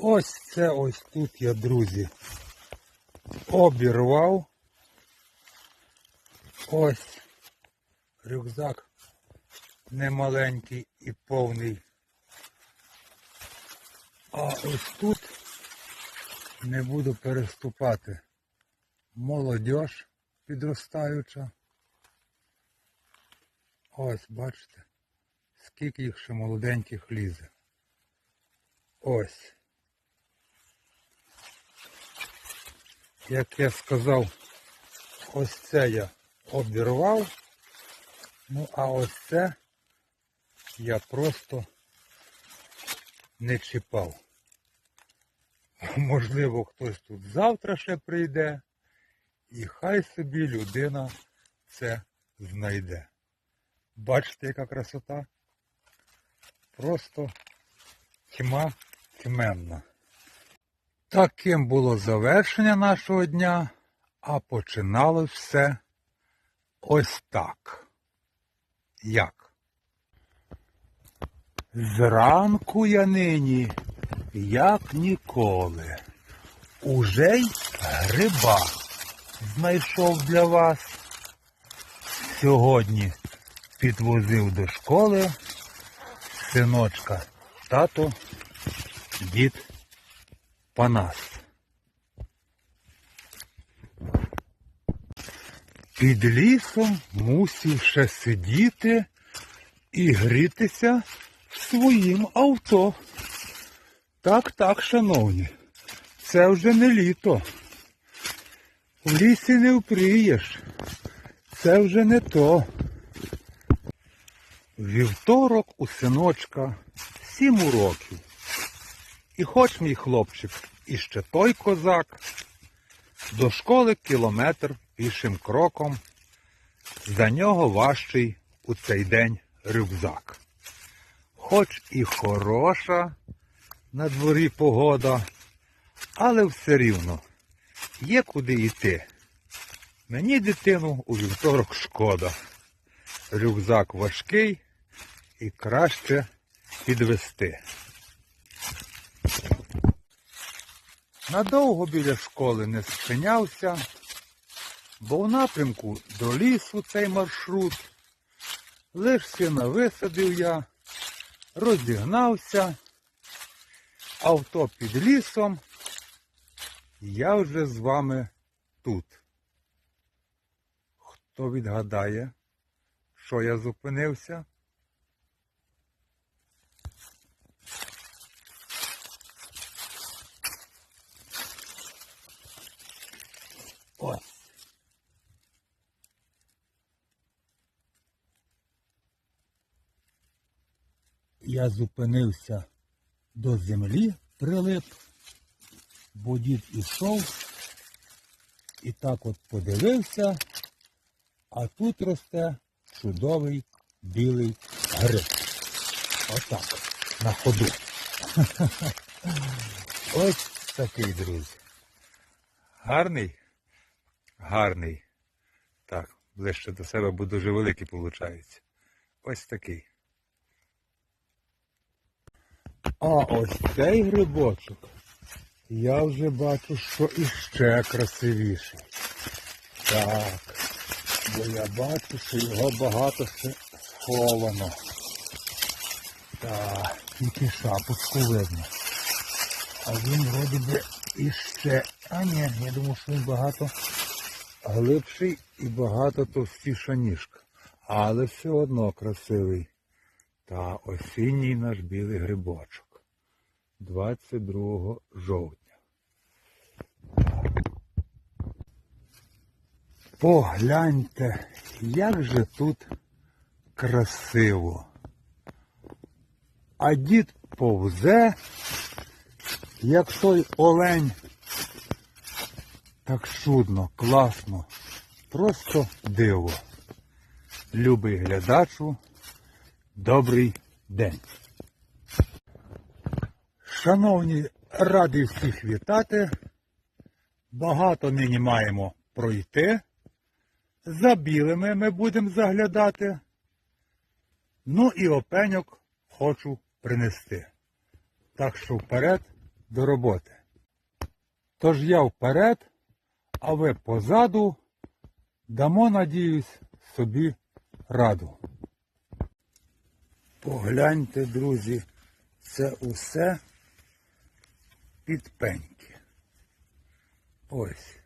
Ось це ось тут я, друзі, обірвав. Ось рюкзак немаленький і повний. А ось тут не буду переступати. Молодь підростаюча. Ось, бачите, скільки їх ще молоденьких лізе. Ось. Як я сказав, ось це я обірвав. Ну, а ось це я просто не чіпав. Можливо, хтось тут завтра ще прийде, і хай собі людина це знайде. Бачите, яка красота? Просто тьма тьменна. Таким було завершення нашого дня, а починалось все ось так. Як? Зранку я нині, як ніколи, уже й гриба знайшов для вас. Сьогодні підвозив до школи синочка, тато, дід Панас. Під лісом мусив ще сидіти і грітися в своїм авто. Так, так, шановні, це вже не літо. В лісі не впрієш. Це вже не то. Вівторок у синочка сім уроків. І хоч мій хлопчик іще той козак, до школи кілометр пішим кроком, за нього важчий у цей день рюкзак. Хоч і хороша на дворі погода, але все рівно є куди йти. Мені дитину у вівторок шкода. Рюкзак важкий і краще підвести. Надовго біля школи не спинявся, бо в напрямку до лісу цей маршрут. Лиш сина висадив я, розігнався, авто під лісом, я вже з вами тут. Хто відгадає, що я зупинився? Ось. Я зупинився до землі, прилип, бо дід ішов і так от подивився, а тут росте чудовий білий гриб. Отак, на ходу. Ось такий, друзі. Гарний? Гарний. Так, ближче до себе, бо дуже великий виходить. Ось такий. А ось цей грибочок я вже бачу, що іще красивіший. Так, бо я бачу, що його багато ще сховано. Так, тільки шапочку видно. А він вроді би іще. А ні, я думаю, що він багато глибший і багато товстіша ніжка. Але все одно красивий. Та осінній наш білий грибочок. 22 жовтня. Погляньте, як же тут красиво. А дід повзе, як той олень. Так чудно, класно, просто диво. Любий глядачу, добрий день. Шановні, радий всіх вітати. Багато нині маємо пройти. За білими ми будемо заглядати. Ну і опеньок хочу принести. Так що вперед до роботи. Тож я вперед, а ви позаду дамо, надіюсь, собі раду. Погляньте, друзі, це усе підпеньки. Ось.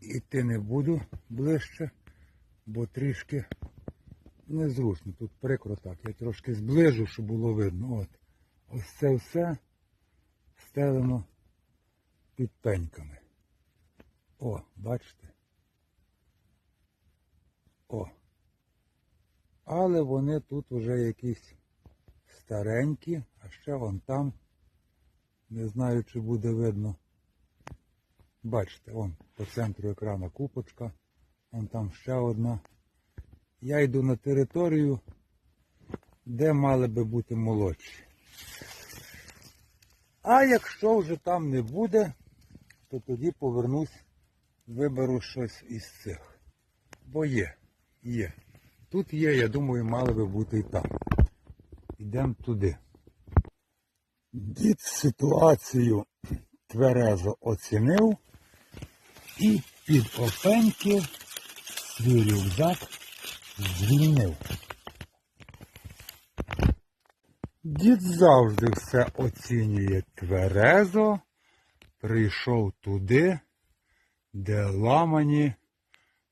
Іти не буду ближче, бо трішки незручно. Тут прикро так. Я трошки зближу, щоб було видно. От. Ось це все стелимо під пеньками. О, бачите? О. Але вони тут вже якісь старенькі, а ще вон там. Не знаю, чи буде видно. Бачите, вон по центру екрана купочка, вон там ще одна. Я йду на територію, де мали би бути молодші. А якщо вже там не буде, то тоді повернусь, виберу щось із цих. Бо є, є. Тут є, я думаю, мали би бути і там. Йдемо туди. Дід ситуацію тверезо оцінив і під опеньки свій рюкзак звільнив. Дід завжди все оцінює тверезо, прийшов туди, де ламані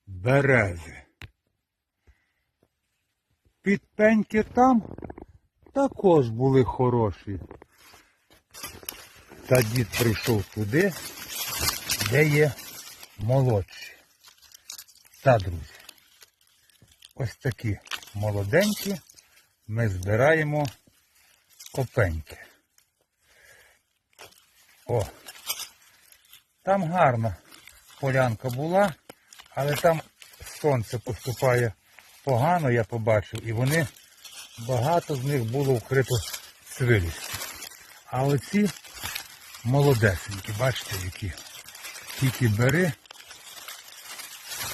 берези. Підпеньки там також були хороші. Та дід прийшов туди, де є молодші. Та, друзі, ось такі молоденькі ми збираємо копеньки. О, там гарна полянка була, але там сонце поступає погано, я побачив, і вони, багато з них було вкрито цвилістю. А оці молодесенькі, бачите, які тільки бери.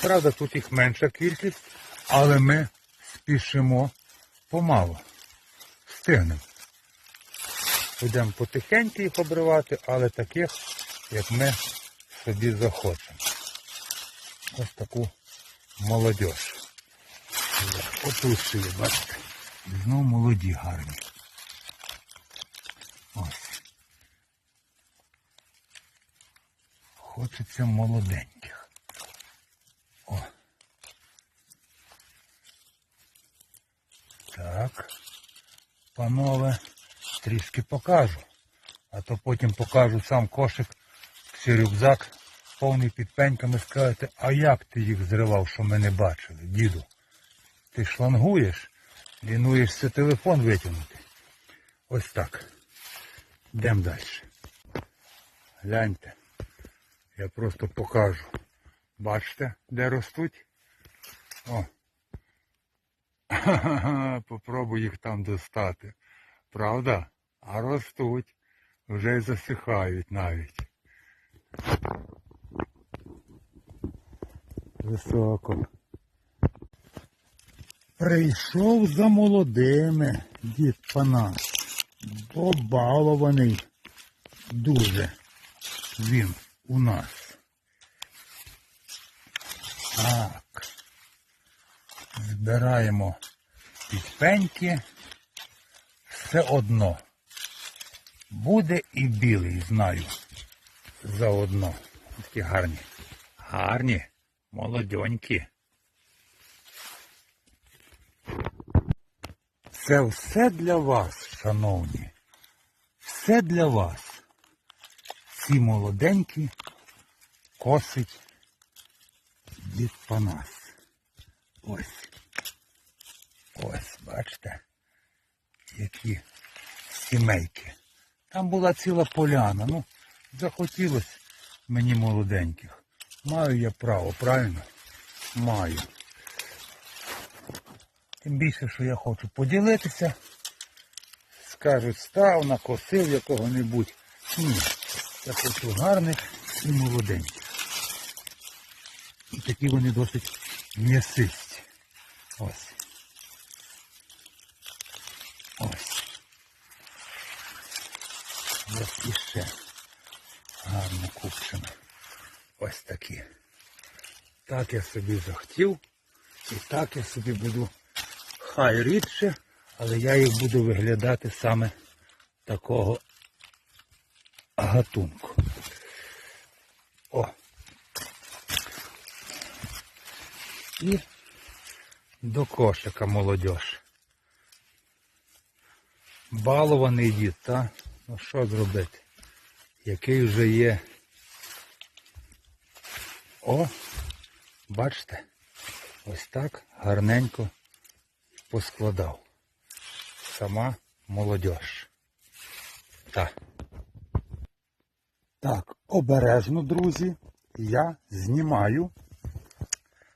Правда, тут їх менша кількість, але ми спішимо помалу. Встигнемо. Будемо потихеньку їх обривати, але таких, як ми собі захочемо. Ось таку молодь. Отут бачите. Знову молоді гарні. Ось. Хочеться молоденьких. О. Так. Панове, трішки покажу. А то потім покажу сам кошик, чи рюкзак повний під пеньками, скажете, а як ти їх зривав, що ми не бачили, діду? Ти шлангуєш, лінуєшся телефон витягнути. Ось так. Йдемо далі. Гляньте. Я просто покажу. Бачите, де ростуть? О. Попробуй їх там достати. Правда? А ростуть. Вже й засихають навіть. Високо. Прийшов за молодими дід Панас. Побалований дуже він у нас. Так. Збираємо підпеньки. Все одно. Буде і білий, знаю. Заодно. Такі гарні. Гарні, молодьонькі. Це все для вас, шановні. Все для вас. Ці молоденькі косить дід Панас. Ось. Ось, бачите, які сімейки. Там була ціла поляна. Ну, захотілося мені молоденьких. Маю я право, правильно? Маю. Тим більше, що я хочу поділитися. Скажуть, став, накосив якого-небудь. Ні. Я хочу гарних і молоденьких. І такі вони досить м'ясисті. Ось. Ось. Ось іще гарно купчено. Ось такі. Так я собі захотів. І так я собі буду хай рідше, але я їх буду виглядати саме такого гатунку. О. І до кошика молодь. Балований дід, та? Ну що зробити? Який вже є. О, бачите? Ось так гарненько поскладав. Сама молодь. Так. Так, обережно, друзі, я знімаю.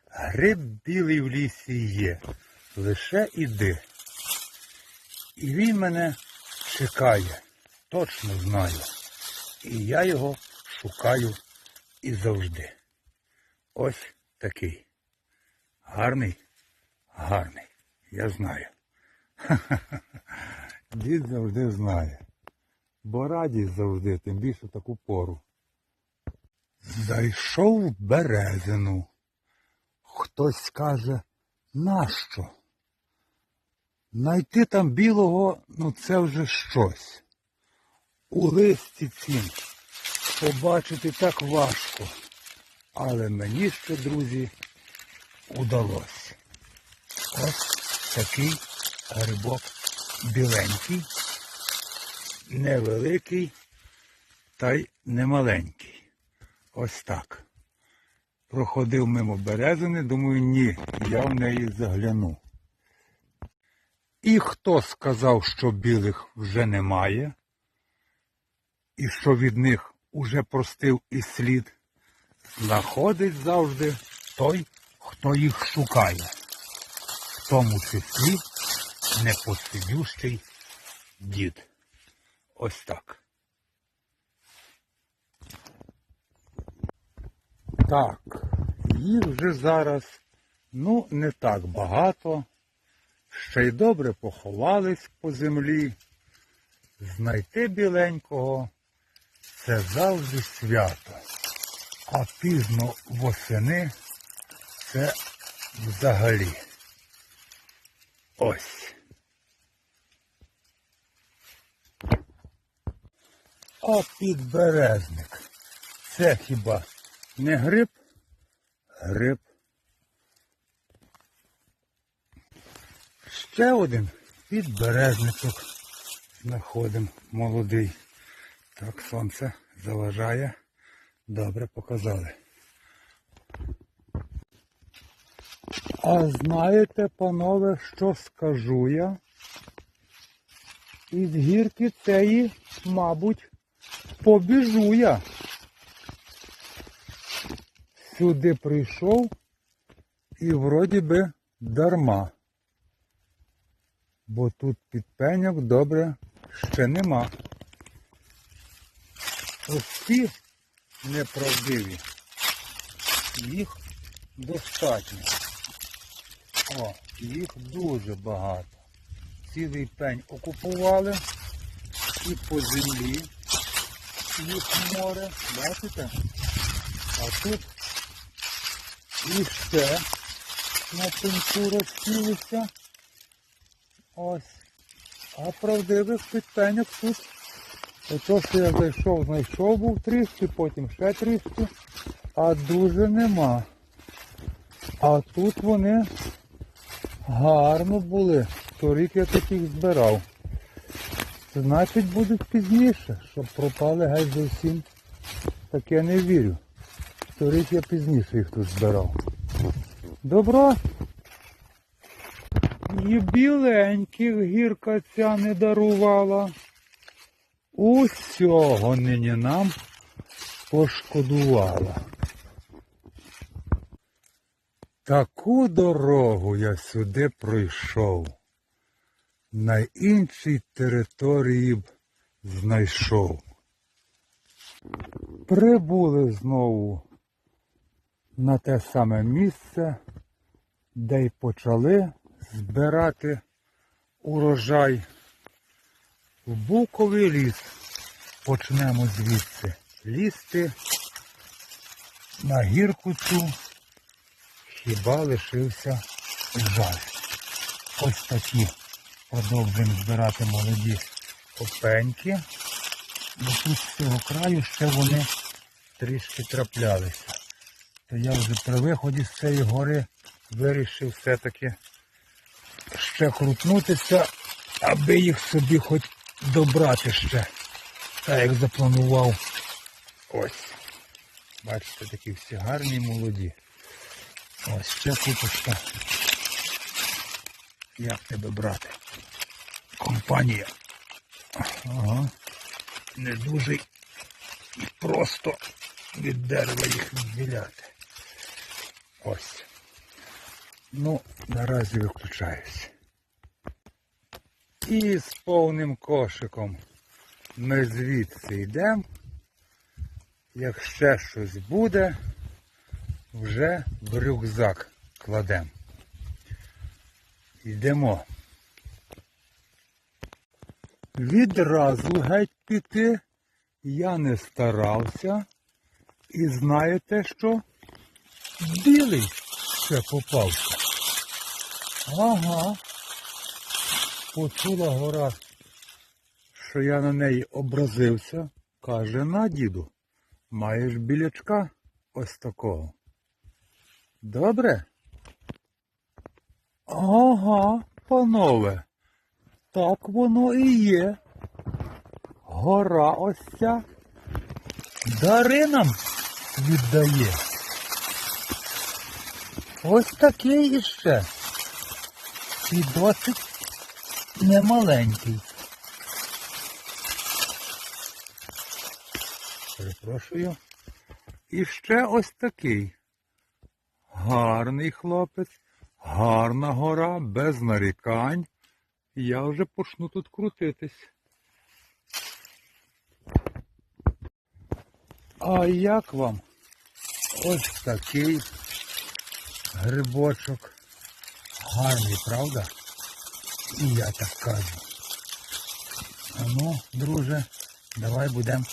Гриб білий в лісі є. Лише іди. І він мене чекає. Точно знаю. І я його шукаю і завжди. Ось такий. Гарний, гарний. Я знаю. Дід завжди знає. Бо радість завжди, тим більше таку пору. Зайшов в березину. Хтось скаже, нащо? Найти там білого, ну це вже щось. У листі цім побачити так важко. Але мені ще, друзі, удалося. Ось такий грибок біленький, невеликий та й немаленький. Ось так. Проходив мимо березини, думаю, ні, я в неї загляну. І хто сказав, що білих вже немає, і що від них уже простив і слід, знаходить завжди той, хто їх шукає, в тому числі непосидющий дід. Ось так. Так, їх вже зараз, ну, не так багато. Ще й добре поховались по землі. Знайти біленького це завжди свято. А пізно восени це взагалі. Ось. А підберезник. Це хіба не гриб? Гриб. Ще один підберезничок знаходимо молодий. Так, сонце заважає. Добре показали. А знаєте, панове, що скажу я? Із гірки цієї, мабуть, побіжу я. Сюди прийшов і вроді би дарма. Бо тут підпеньок добре ще нема. Ось ці неправдиві. Їх достатньо. О, їх дуже багато. Цілий пень окупували і по землі їх море. Бачите? А тут іще на пеньку розсілися. Ось. А правдивих підпеньок тут. Ото, що я зайшов, знайшов був трішки, потім ще трішки, а дуже нема. А тут вони гарно були. Торік я таких збирав. Значить будуть пізніше, щоб пропали геть зовсім. Так я не вірю. Торік я пізніше їх тут збирав. Добро. І біленьких гірка ця не дарувала. Усього нині нам пошкодувала. Таку дорогу я сюди пройшов. На іншій території б знайшов. Прибули знову на те саме місце, де й почали збирати урожай в буковий ліс. почнемо звідси лізти на гірку цю, хіба лишився жаль. Ось такі продовжуємо збирати молоді опеньки, бо тут з цього краю ще вони трішки траплялися. То я вже при виході з цієї гори вирішив все-таки ще крутнутися, аби їх собі хоч добрати ще. Так як запланував. Ось. Бачите, такі всі гарні молоді. Ось ще куточка. Як тебе брати? Компанія. Ага. Не дуже й просто від дерева їх відділяти. Ось. Ну, наразі виключаюсь. І з повним кошиком ми звідси йдемо. Як ще щось буде, вже в рюкзак кладемо. Йдемо. Відразу геть піти я не старався. І знаєте що? Білий ще попався. Ага. Почула гора, що я на неї образився. Каже, на діду, маєш білячка ось такого. Добре? Ага, панове. Так воно і є. Гора ось ця. Дари нам віддає. Ось такий іще. І досить немаленький. Перепрошую. І ще ось такий. Гарний хлопець, гарна гора, без нарікань. Я вже почну тут крутитись. А як вам ось такий грибочок? Гарний, правда? І я так кажу. А ну, друже, давай будемо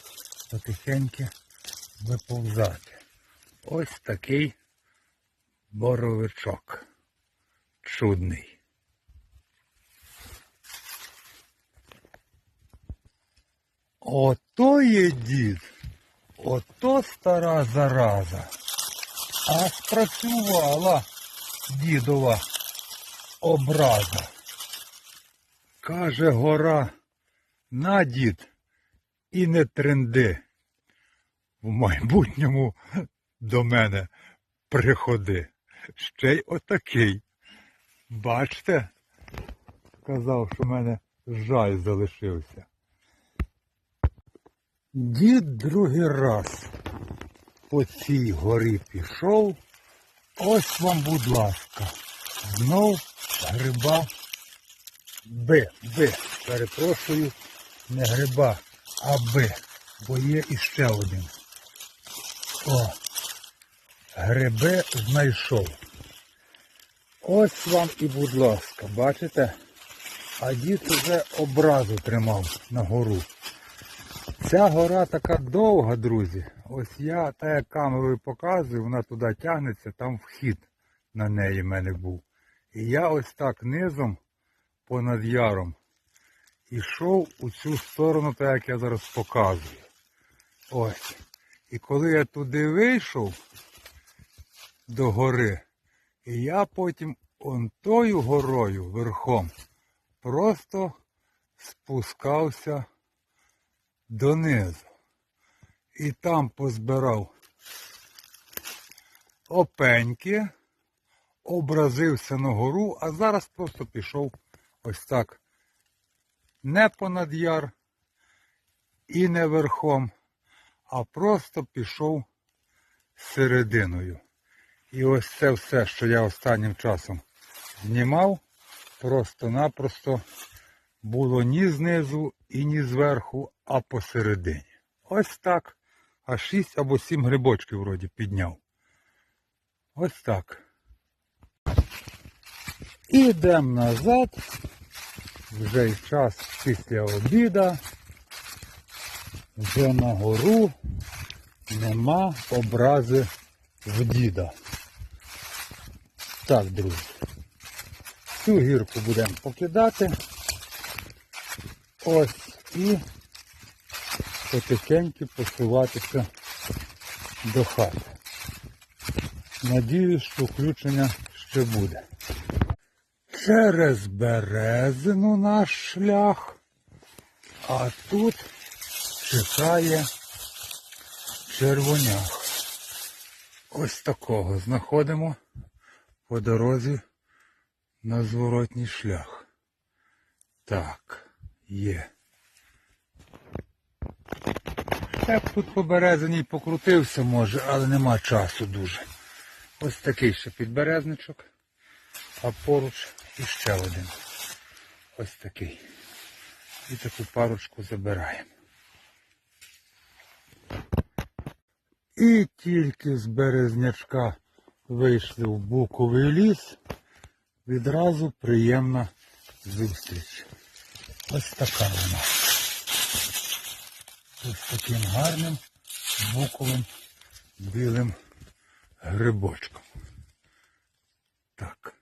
потихеньки виповзати. Ось такий боровичок. Чудний. Ото є дід. Ото стара зараза. А спрацювала дідова образа. Каже гора, на дід і не тренди. В майбутньому до мене приходи. Ще й отакий. Бачте? Казав, що в мене жаль залишився. Дід другий раз по цій горі пішов. Ось вам, будь ласка, знов гриба Б, Б. Перепрошую, не гриба, а Б. Бо є іще один. О, гриби знайшов. Ось вам і будь ласка, бачите? А дід уже образу тримав на гору. Ця гора така довга, друзі. Ось я та як камерою показую, вона туди тягнеться, там вхід на неї в мене був. І я ось так низом понад яром ішов у цю сторону, так як я зараз показую. Ось. І коли я туди вийшов до гори, і я потім он тою горою верхом просто спускався донизу. І там позбирав опеньки, образився на гору, а зараз просто пішов ось так. Не понад яр і не верхом, а просто пішов серединою. І ось це все, що я останнім часом знімав, просто-напросто було ні знизу і ні зверху, а посередині. Ось так. А 6 або 7 грибочків вроді підняв. Ось так. І йдемо назад. Вже й час після обіда. вже на гору нема образи в діда. Так, друзі. Цю гірку будемо покидати. Ось і потихеньку посуватися до хати. Надіюсь, що включення ще буде. Через березину наш шлях, а тут чекає червоняк. Ось такого знаходимо по дорозі на зворотній шлях. Так, є. Б тут по березині покрутився може, але нема часу дуже. Ось такий ще підберезничок, а поруч іще один. Ось такий. І таку парочку забираємо. І тільки з березнячка вийшли в буковий ліс, відразу приємна зустріч. Ось така вона. Ось таким гарним буковим білим грибочком. Так.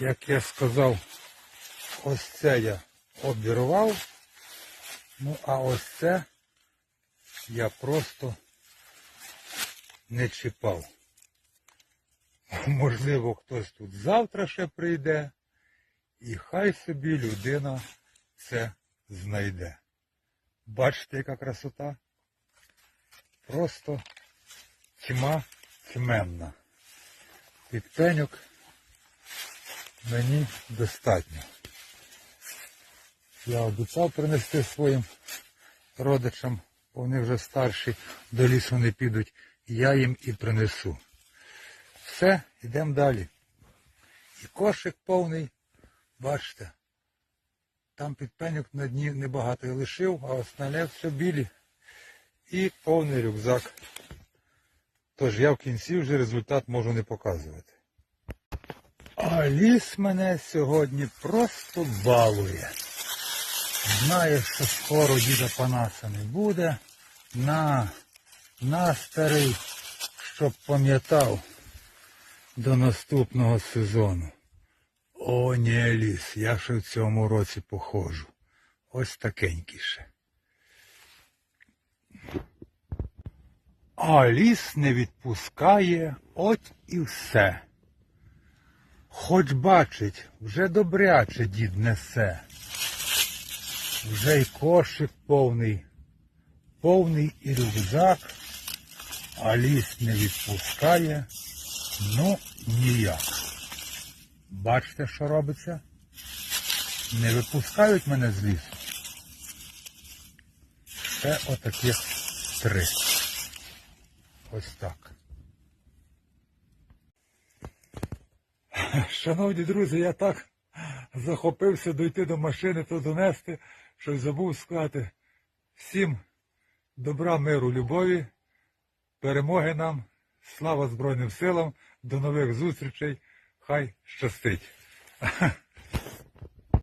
Як я сказав, ось це я обірвав. Ну а ось це я просто не чіпав. Можливо, хтось тут завтра ще прийде, і хай собі людина це знайде. Бачите, яка красота? Просто тьма тьменна. Підпеньок мені достатньо. Я обіцяв принести своїм родичам, бо вони вже старші, до лісу не підуть, я їм і принесу. Все, йдемо далі. І кошик повний, бачите, там підпеньок на дні небагато я лишив, а остальне все білі. І повний рюкзак. Тож я в кінці вже результат можу не показувати. А ліс мене сьогодні просто балує. Знає, що скоро діда Панаса не буде. На, на старий, щоб пам'ятав до наступного сезону. О, ні, ліс, я ще в цьому році походжу. Ось такенький ще. А ліс не відпускає, от і все. Хоч бачить, вже добряче дід несе. Вже й кошик повний, повний і рюкзак, а ліс не відпускає, ну ніяк. Бачите, що робиться? Не випускають мене з лісу. Це отаких три. Ось так. Шановні друзі, я так захопився дойти до машини, то донести, що забув сказати всім добра, миру, любові, перемоги нам, слава Збройним силам, до нових зустрічей, хай щастить.